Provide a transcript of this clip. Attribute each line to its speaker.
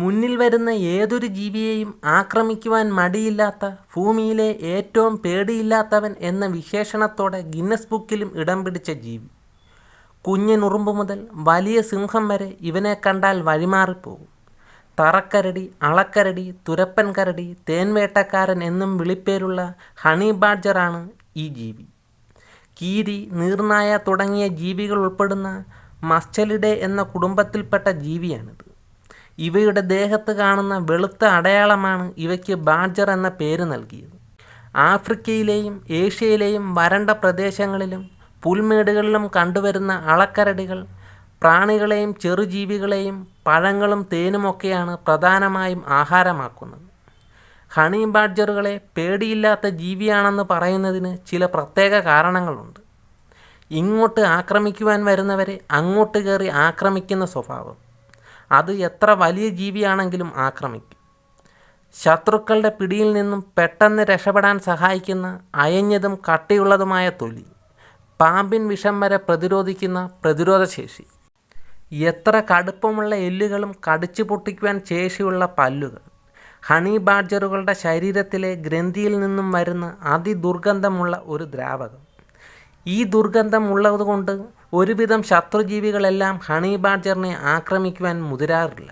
Speaker 1: മുന്നിൽ വരുന്ന ഏതൊരു ജീവിയെയും ആക്രമിക്കുവാൻ മടിയില്ലാത്ത ഭൂമിയിലെ ഏറ്റവും പേടിയില്ലാത്തവൻ എന്ന വിശേഷണത്തോടെ ഗിന്നസ് ബുക്കിലും ഇടം പിടിച്ച ജീവി. കുഞ്ഞിനുറുമ്പ് മുതൽ വലിയ സിംഹം വരെ ഇവനെ കണ്ടാൽ വഴിമാറിപ്പോകും. തറക്കരടി അളക്കരടി തുരപ്പൻ കരടി തേൻവേട്ടക്കാരൻ എന്നും വിളിപ്പേരുള്ള ഹണി ബാഡ്ജറാണ് ഈ ജീവി. കീരി നീർനായ തുടങ്ങിയ ജീവികൾ ഉൾപ്പെടുന്ന മസ്റ്റലിഡെ എന്ന കുടുംബത്തിൽപ്പെട്ട ജീവിയാണിത്. ഇവയുടെ ദേഹത്ത് കാണുന്ന വെളുത്ത അടയാളമാണ് ഇവയ്ക്ക് ബാഡ്ജർ എന്ന പേര് നൽകിയത്. ആഫ്രിക്കയിലെയും ഏഷ്യയിലെയും വരണ്ട പ്രദേശങ്ങളിലും പുൽമേടുകളിലും കണ്ടുവരുന്ന അളക്കരടികൾ പ്രാണികളെയും ചെറുജീവികളെയും പഴങ്ങളും തേനുമൊക്കെയാണ് പ്രധാനമായും ആഹാരമാക്കുന്നത്. ഹണി ബാഡ്ജറുകളെ പേടിയില്ലാത്ത ജീവിയാണെന്ന് പറയുന്നതിന് ചില പ്രത്യേക കാരണങ്ങളുണ്ട്. ഇങ്ങോട്ട് ആക്രമിക്കുവാൻ വരുന്നവരെ അങ്ങോട്ട് കയറി ആക്രമിക്കുന്ന സ്വഭാവം. അത് എത്ര വലിയ ജീവിയാണെങ്കിലും ആക്രമിക്കും. ശത്രുക്കളുടെ പിടിയിൽ നിന്നും പെട്ടെന്ന് രക്ഷപ്പെടാൻ സഹായിക്കുന്ന അയഞ്ഞതും കട്ടിയുള്ളതുമായ തൊലി പാമ്പിൻ വിഷം വരെ പ്രതിരോധിക്കുന്ന പ്രതിരോധശേഷി എത്ര കടുപ്പമുള്ള എല്ലുകളും കടിച്ചു പൊട്ടിക്കുവാൻ ശേഷിയുള്ള പല്ലുകൾ ഹണി ബാഡ്ജറുകളുടെ ശരീരത്തിലെ ഗ്രന്ഥിയിൽ നിന്നും വരുന്ന അതിദുർഗന്ധമുള്ള ഒരു ദ്രാവകം. ഈ ദുർഗന്ധം ഉള്ളതുകൊണ്ട് ഒരുവിധം ശത്രുജീവികളെല്ലാം ഹണി ബാഡ്ജറിനെ ആക്രമിക്കുവാൻ മുതിരാറില്ല.